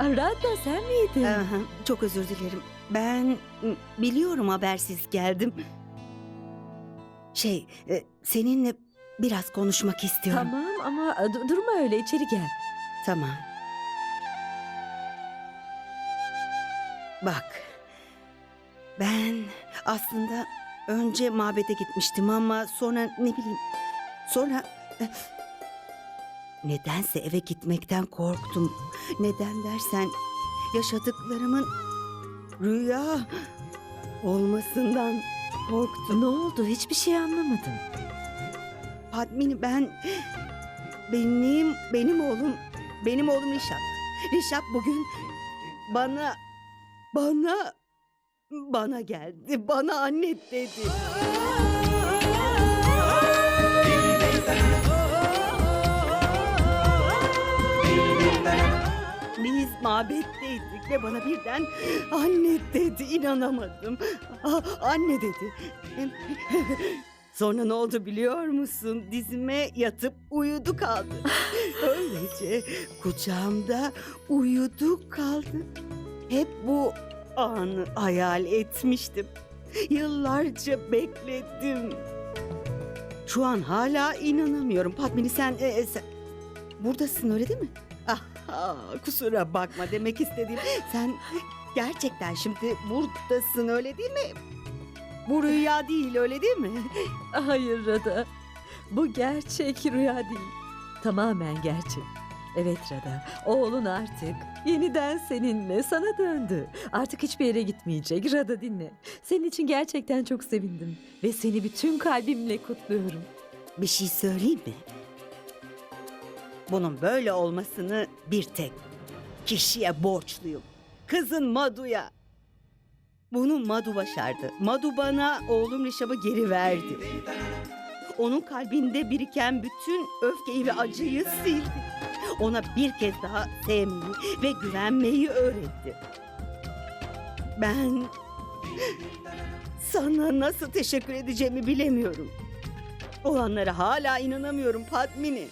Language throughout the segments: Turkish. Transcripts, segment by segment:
Radha sen miydin? Aha, çok özür dilerim. Ben biliyorum habersiz geldim. Şey, e, seninle biraz konuşmak istiyorum. Tamam ama e, du- durma öyle içeri gel. Tamam. Bak. Ben aslında önce mabede gitmiştim ama sonra ne bileyim. Sonra eh, nedense eve gitmekten korktum. Neden dersen yaşadıklarımın rüya olmasından korktum. Ne oldu hiçbir şey anlamadım. Padmini ben benim benim oğlum benim oğlum Rişap. Rişap bugün bana bana bana geldi. Bana anne dedi. mabetteydik ve bana birden anne dedi. İnanamadım. Anne dedi. Sonra ne oldu biliyor musun? Dizime yatıp uyudu kaldı. Öylece kucağımda uyudu kaldı. Hep bu anı hayal etmiştim. Yıllarca bekledim. Şu an hala inanamıyorum. Padmini sen, e, e, sen buradasın öyle değil mi? Ah, kusura bakma demek istediğim. Sen gerçekten şimdi buradasın öyle değil mi? Bu rüya değil öyle değil mi? Hayır Radha. Bu gerçek rüya değil. Tamamen gerçek. Evet Radha. Oğlun artık yeniden seninle sana döndü. Artık hiçbir yere gitmeyecek. Radha dinle. Senin için gerçekten çok sevindim. Ve seni bütün kalbimle kutluyorum. Bir şey söyleyeyim mi? Bunun böyle olmasını bir tek kişiye borçluyum. Kızın Madu'ya. Bunu Madu başardı. Madu bana oğlum Rişab'ı geri verdi. Onun kalbinde biriken bütün öfkeyi ve acıyı sildi. Ona bir kez daha sevmeyi ve güvenmeyi öğretti. Ben sana nasıl teşekkür edeceğimi bilemiyorum. Olanlara hala inanamıyorum Padmini.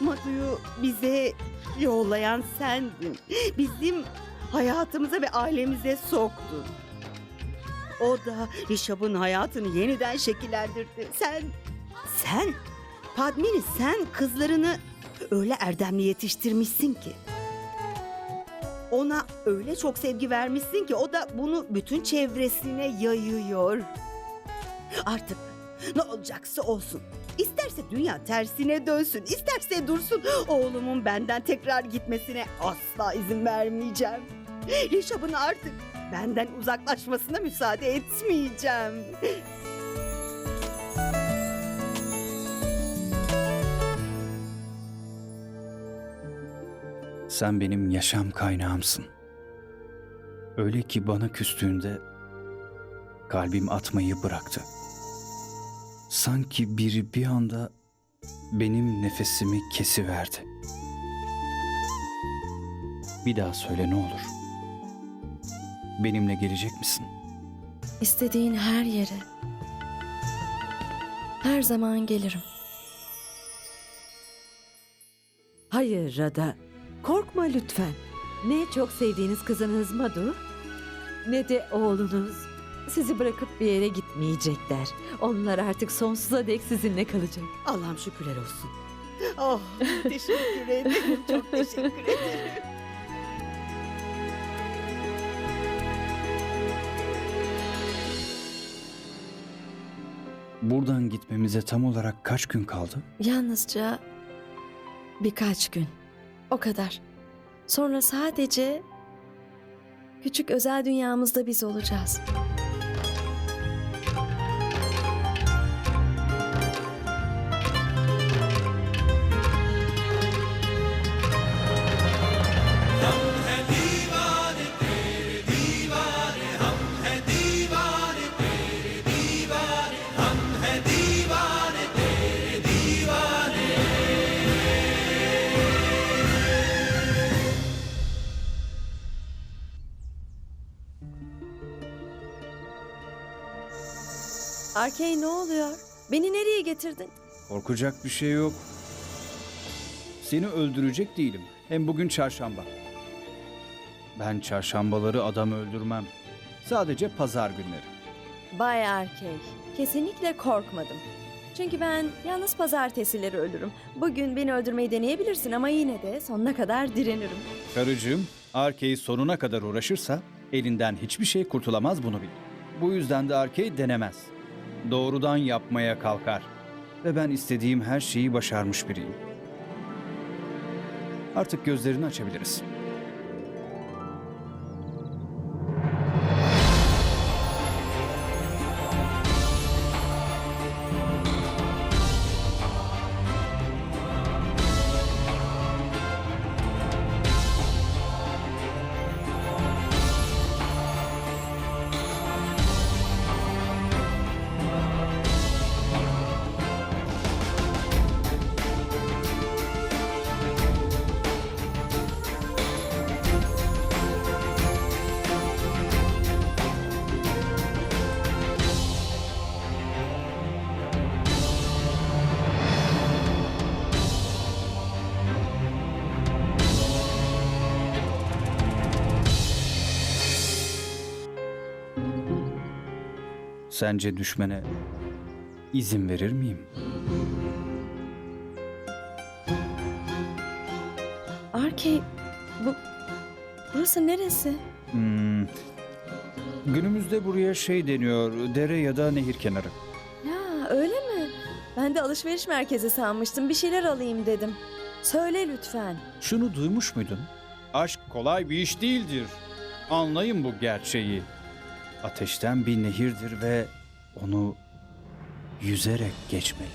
Madu'yu bize yollayan sendin. Bizim hayatımıza ve ailemize soktun. O da Rişab'ın hayatını yeniden şekillendirdi. Sen, sen, Padmini sen kızlarını öyle erdemli yetiştirmişsin ki. Ona öyle çok sevgi vermişsin ki o da bunu bütün çevresine yayıyor. Artık ne olacaksa olsun. İsterse dünya tersine dönsün, isterse dursun. Oğlumun benden tekrar gitmesine asla izin vermeyeceğim. Rişab'ın artık benden uzaklaşmasına müsaade etmeyeceğim. Sen benim yaşam kaynağımsın. Öyle ki bana küstüğünde kalbim atmayı bıraktı. Sanki biri bir anda benim nefesimi kesiverdi. Bir daha söyle ne olur. Benimle gelecek misin? İstediğin her yere. Her zaman gelirim. Hayır Radha. Korkma lütfen. Ne çok sevdiğiniz kızınız Madu ne de oğlunuz sizi bırakıp bir yere gitmeyecekler. Onlar artık sonsuza dek sizinle kalacak. Allah'ım şükürler olsun. Oh, teşekkür ederim. Çok teşekkür ederim. Buradan gitmemize tam olarak kaç gün kaldı? Yalnızca birkaç gün. O kadar. Sonra sadece küçük özel dünyamızda biz olacağız. Arkey ne oluyor? Beni nereye getirdin? Korkacak bir şey yok. Seni öldürecek değilim. Hem bugün çarşamba. Ben çarşambaları adam öldürmem. Sadece pazar günleri. Bay Arkey, kesinlikle korkmadım. Çünkü ben yalnız pazartesileri ölürüm. Bugün beni öldürmeyi deneyebilirsin ama yine de sonuna kadar direnirim. Karıcığım, Arkey sonuna kadar uğraşırsa elinden hiçbir şey kurtulamaz bunu bil. Bu yüzden de Arkey denemez. Doğrudan yapmaya kalkar. Ve ben istediğim her şeyi başarmış biriyim. Artık gözlerini açabiliriz. Sence düşmene izin verir miyim? Arkey, bu... Burası neresi? Hmm. Günümüzde buraya şey deniyor, dere ya da nehir kenarı. Ya öyle mi? Ben de alışveriş merkezi sanmıştım. Bir şeyler alayım dedim. Söyle lütfen. Şunu duymuş muydun? Aşk kolay bir iş değildir. Anlayın bu gerçeği. Ateşten bir nehirdir ve onu yüzerek geçmeli.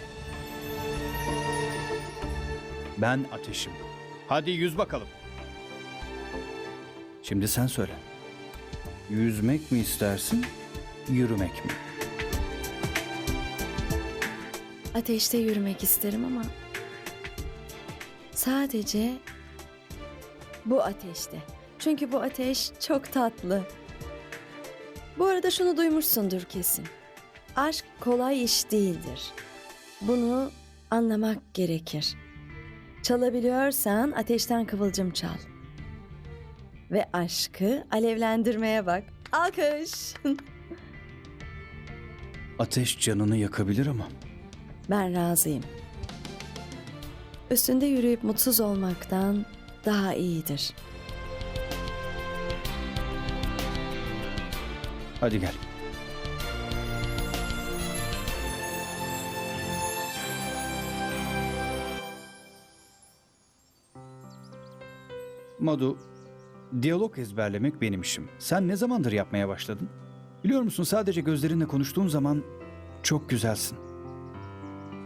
Ben ateşim. Hadi yüz bakalım. Şimdi sen söyle. Yüzmek mi istersin, yürümek mi? Ateşte yürümek isterim ama... Sadece bu ateşte. Çünkü bu ateş çok tatlı. Bu arada şunu duymuşsundur kesin. Aşk kolay iş değildir. Bunu anlamak gerekir. Çalabiliyorsan ateşten kıvılcım çal. Ve aşkı alevlendirmeye bak. Alkış. Ateş canını yakabilir ama Ben razıyım. Üstünde yürüyüp mutsuz olmaktan daha iyidir. Hadi gel. Madu, diyalog ezberlemek benim işim. Sen ne zamandır yapmaya başladın? Biliyor musun sadece gözlerinle konuştuğum zaman çok güzelsin.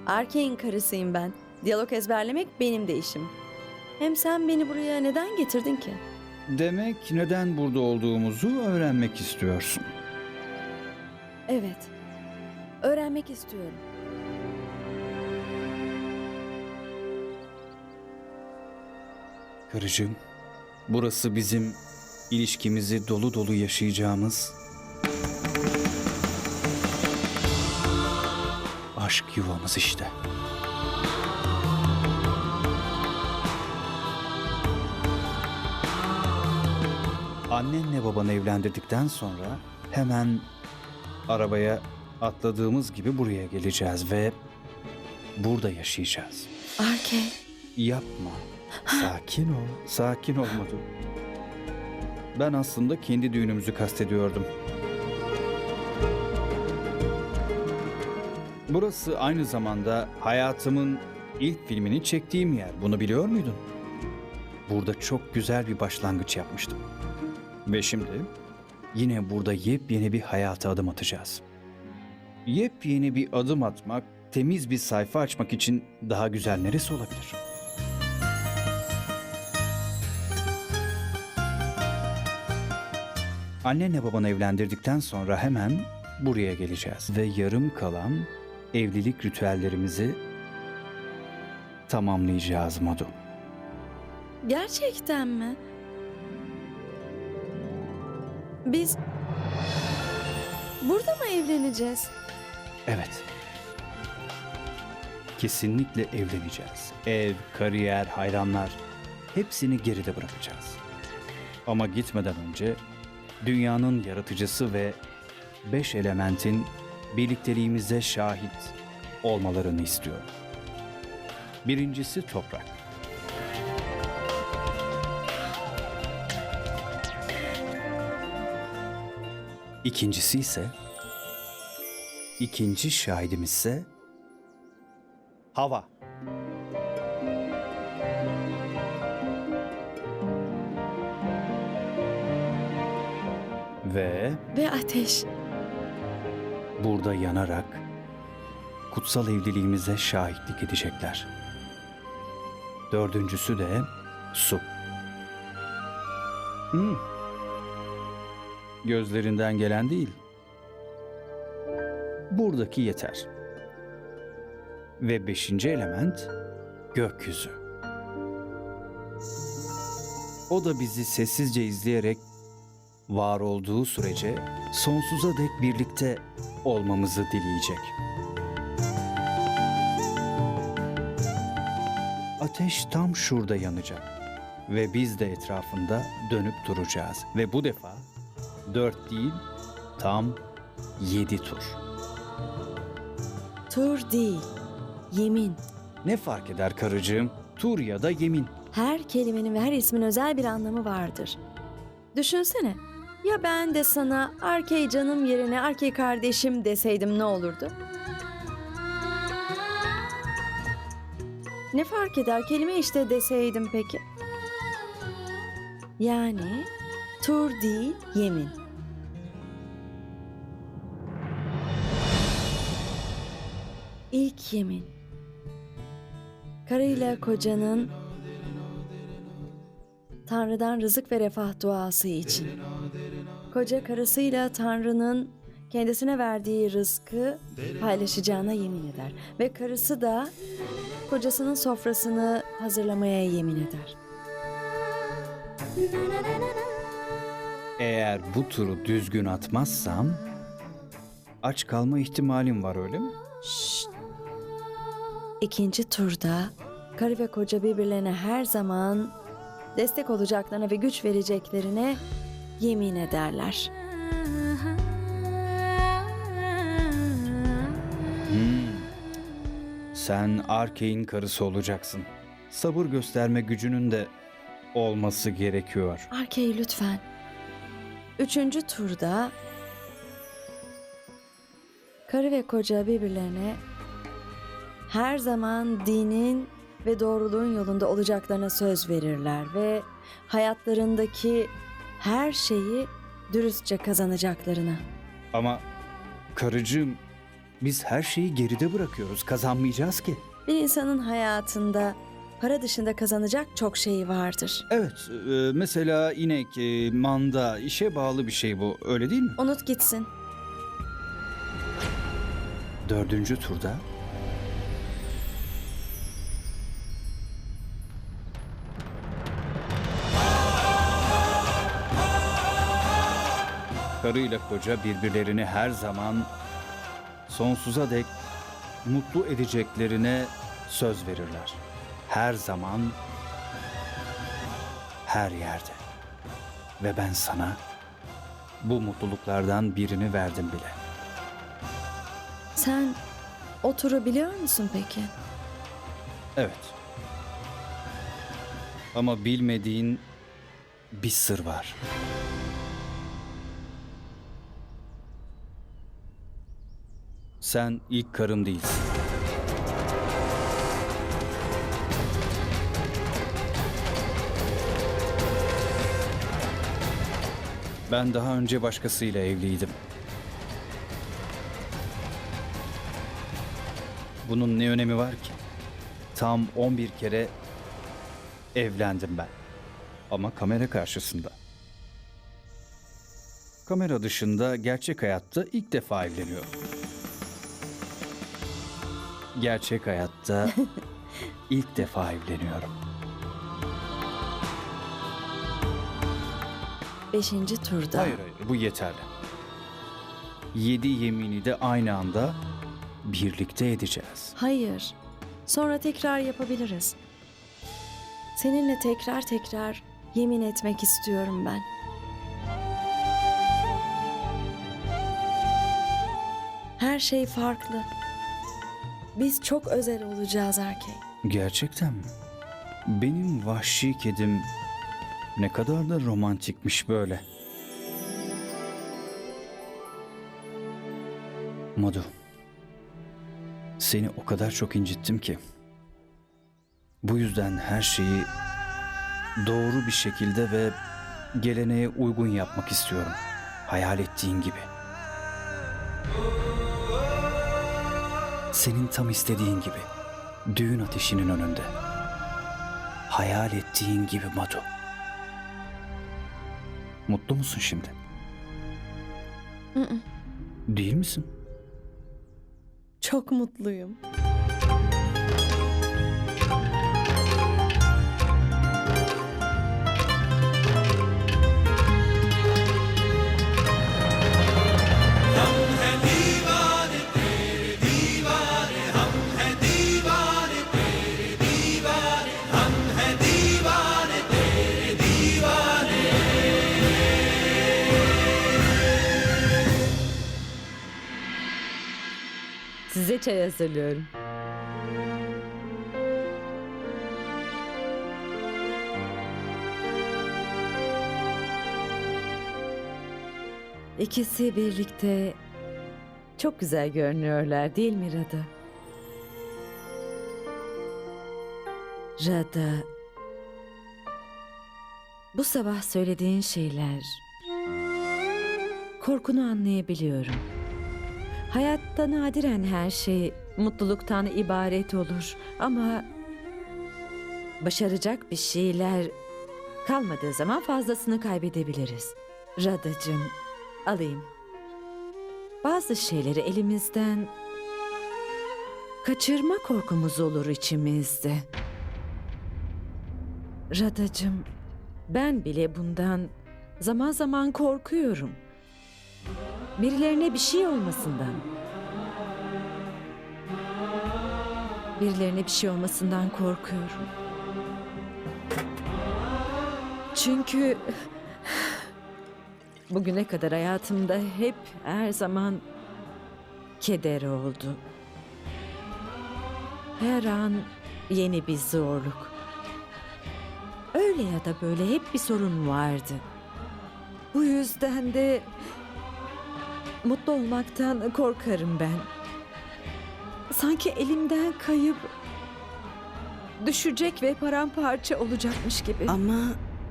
Arkane karısıyım ben. Diyalog ezberlemek benim de işim. Hem sen beni buraya neden getirdin ki? Demek neden burada olduğumuzu öğrenmek istiyorsun. Evet. Öğrenmek istiyorum. Karıcığım, burası bizim ilişkimizi dolu dolu yaşayacağımız aşk yuvamız işte. Annenle babanı evlendirdikten sonra hemen arabaya atladığımız gibi buraya geleceğiz ve burada yaşayacağız. Arkane. Yapma. Sakin ol. Sakin olmadı. Ben aslında kendi düğünümüzü kastediyordum. Burası aynı zamanda hayatımın ilk filmini çektiğim yer. Bunu biliyor muydun? Burada çok güzel bir başlangıç yapmıştım. Ve şimdi yine burada yepyeni bir hayata adım atacağız. Yepyeni bir adım atmak, temiz bir sayfa açmak için daha güzel neresi olabilir? Annenle babanı evlendirdikten sonra hemen buraya geleceğiz ve yarım kalan evlilik ritüellerimizi tamamlayacağız Madu. Gerçekten mi? Biz burada mı evleneceğiz? Evet. Kesinlikle evleneceğiz. Ev, kariyer, hayranlar hepsini geride bırakacağız. Ama gitmeden önce dünyanın yaratıcısı ve beş elementin birlikteliğimize şahit olmalarını istiyorum. Birincisi toprak. İkincisi ise ikinci şahidimiz ise hava. Ve Ve ateş. burada yanarak kutsal evliliğimize şahitlik edecekler. Dördüncüsü de su. Hmm. Gözlerinden gelen değil. Buradaki yeter. Ve beşinci element gökyüzü. O da bizi sessizce izleyerek var olduğu sürece sonsuza dek birlikte olmamızı dileyecek. Ateş tam şurada yanacak ve biz de etrafında dönüp duracağız ve bu defa dört değil tam yedi tur. Tur değil. Yemin. Ne fark eder karıcığım? Tur ya da yemin. Her kelimenin ve her ismin özel bir anlamı vardır. Düşünsene. Ya ben de sana Arkey canım yerine Arkey kardeşim deseydim ne olurdu? Ne fark eder kelime işte deseydim peki? Yani tur değil yemin. İlk yemin. Karıyla kocanın Tanrı'dan rızık ve refah duası için. Koca karısıyla Tanrı'nın kendisine verdiği rızkı paylaşacağına yemin eder. Ve karısı da kocasının sofrasını hazırlamaya yemin eder. Eğer bu turu düzgün atmazsam aç kalma ihtimalim var öyle mi? Şşt. İkinci turda karı ve koca birbirlerine her zaman destek olacaklarına ve güç vereceklerine yemin ederler. Hmm. Sen Arkey'in karısı olacaksın. Sabır gösterme gücünün de olması gerekiyor. Arkey lütfen. Üçüncü turda karı ve koca birbirlerine her zaman dinin ve doğruluğun yolunda olacaklarına söz verirler ve hayatlarındaki her şeyi dürüstçe kazanacaklarına. Ama karıcığım biz her şeyi geride bırakıyoruz. Kazanmayacağız ki. Bir insanın hayatında para dışında kazanacak çok şey vardır. Evet, e, mesela inek, e, manda, işe bağlı bir şey bu. Öyle değil mi? Unut gitsin. Dördüncü turda karıyla koca birbirlerini her zaman sonsuza dek mutlu edeceklerine söz verirler. Her zaman her yerde. Ve ben sana bu mutluluklardan birini verdim bile. Sen o turu biliyor musun peki? Evet. Ama bilmediğin bir sır var. Sen ilk karım değilsin. Ben daha önce başkasıyla evliydim. Bunun ne önemi var ki? Tam 11 kere evlendim ben. Ama kamera karşısında. Kamera dışında gerçek hayatta ilk defa evleniyorum. Gerçek hayatta ilk defa evleniyorum. Beşinci turda. Hayır hayır bu yeterli. Yedi yemini de aynı anda birlikte edeceğiz. Hayır. Sonra tekrar yapabiliriz. Seninle tekrar tekrar yemin etmek istiyorum ben. Her şey farklı. Biz çok özel olacağız erkek. Gerçekten mi? Benim vahşi kedim ne kadar da romantikmiş böyle. Madu. Seni o kadar çok incittim ki. Bu yüzden her şeyi doğru bir şekilde ve geleneğe uygun yapmak istiyorum. Hayal ettiğin gibi. Senin tam istediğin gibi. Düğün ateşinin önünde. Hayal ettiğin gibi Madu. Mutlu musun şimdi? Değil misin? Çok mutluyum. Size çay hazırlıyorum. İkisi birlikte çok güzel görünüyorlar değil mi Rada? Rada, bu sabah söylediğin şeyler korkunu anlayabiliyorum. Hayatta nadiren her şey mutluluktan ibaret olur ama başaracak bir şeyler kalmadığı zaman fazlasını kaybedebiliriz. Radacığım, alayım. Bazı şeyleri elimizden kaçırma korkumuz olur içimizde. Radacığım, ben bile bundan zaman zaman korkuyorum. Birilerine bir şey olmasından. Birilerine bir şey olmasından korkuyorum. Çünkü bugüne kadar hayatımda hep her zaman keder oldu. Her an yeni bir zorluk. Öyle ya da böyle hep bir sorun vardı. Bu yüzden de Mutlu olmaktan korkarım ben. Sanki elimden kayıp düşecek ve paramparça olacakmış gibi. Ama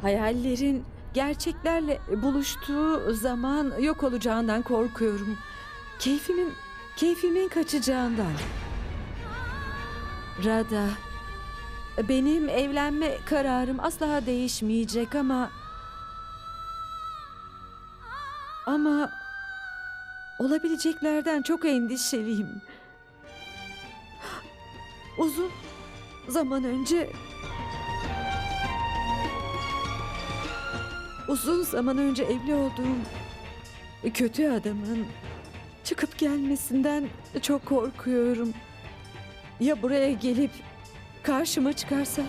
Hayallerin gerçeklerle buluştuğu zaman yok olacağından korkuyorum. Keyfimin keyfimin kaçacağından. Rada, benim evlenme kararım asla değişmeyecek ama ama olabileceklerden çok endişeliyim. Uzun zaman önce uzun zaman önce evli olduğum kötü adamın çıkıp gelmesinden çok korkuyorum. Ya buraya gelip karşıma çıkarsa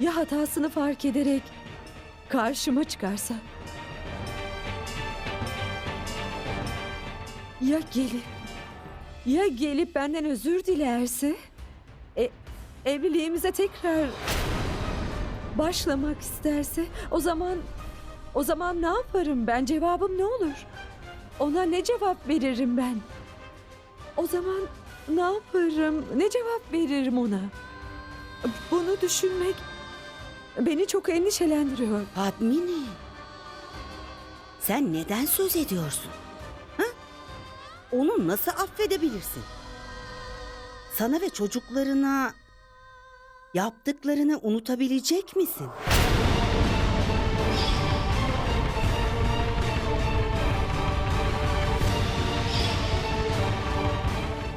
ya hatasını fark ederek karşıma çıkarsa ya gelip ya gelip benden özür dilerse? E, evliliğimize tekrar başlamak isterse? O zaman o zaman ne yaparım ben? Cevabım ne olur? Ona ne cevap veririm ben? O zaman ne yaparım? Ne cevap veririm ona? Bunu düşünmek beni çok endişelendiriyor. Padmini. Sen neden söz ediyorsun? Onu nasıl affedebilirsin? Sana ve çocuklarına yaptıklarını unutabilecek misin?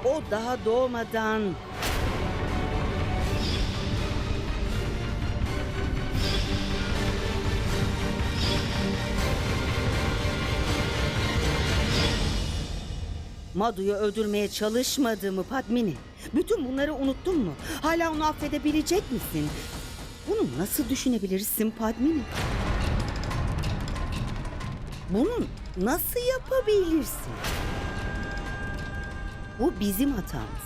O daha doğmadan Madu'yu öldürmeye çalışmadı mı Padmini? Bütün bunları unuttun mu? Hala onu affedebilecek misin? Bunu nasıl düşünebilirsin Padmini? Bunu nasıl yapabilirsin? Bu bizim hatamız.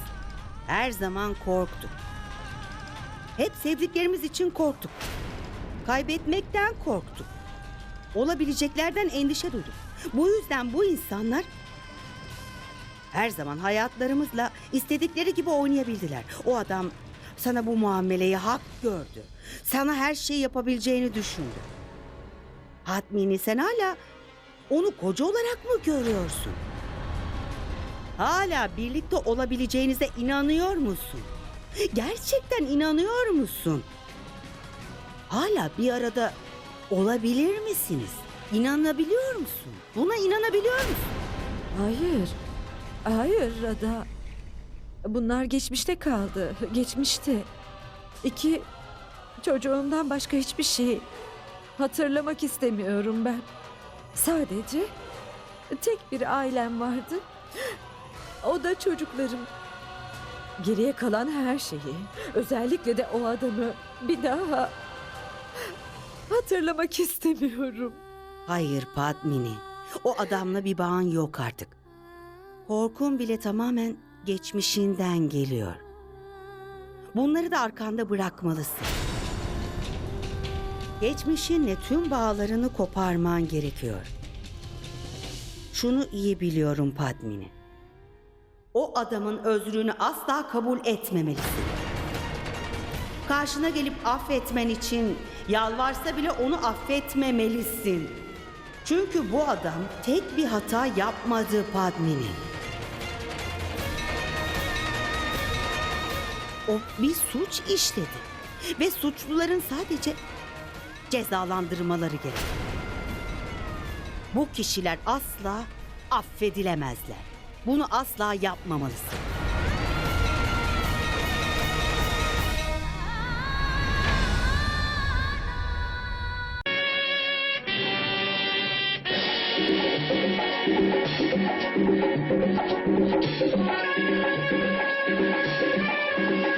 Her zaman korktuk. Hep sevdiklerimiz için korktuk. Kaybetmekten korktuk. Olabileceklerden endişe duyduk. Bu yüzden bu insanlar her zaman hayatlarımızla istedikleri gibi oynayabildiler. O adam sana bu muameleyi hak gördü. Sana her şeyi yapabileceğini düşündü. Hatmini sen hala onu koca olarak mı görüyorsun? Hala birlikte olabileceğinize inanıyor musun? Gerçekten inanıyor musun? Hala bir arada olabilir misiniz? İnanabiliyor musun? Buna inanabiliyor musun? Hayır. Hayır Rada. Bunlar geçmişte kaldı. Geçmişte. İki çocuğumdan başka hiçbir şey hatırlamak istemiyorum ben. Sadece tek bir ailem vardı. O da çocuklarım. Geriye kalan her şeyi, özellikle de o adamı bir daha hatırlamak istemiyorum. Hayır Padmini. O adamla bir bağın yok artık. Korkun bile tamamen geçmişinden geliyor. Bunları da arkanda bırakmalısın. Geçmişinle tüm bağlarını koparman gerekiyor. Şunu iyi biliyorum Padmini. O adamın özrünü asla kabul etmemelisin. Karşına gelip affetmen için yalvarsa bile onu affetmemelisin. Çünkü bu adam tek bir hata yapmadı Padmini. O bir suç işledi. Ve suçluların sadece cezalandırmaları gerek. Bu kişiler asla affedilemezler. Bunu asla yapmamalısın.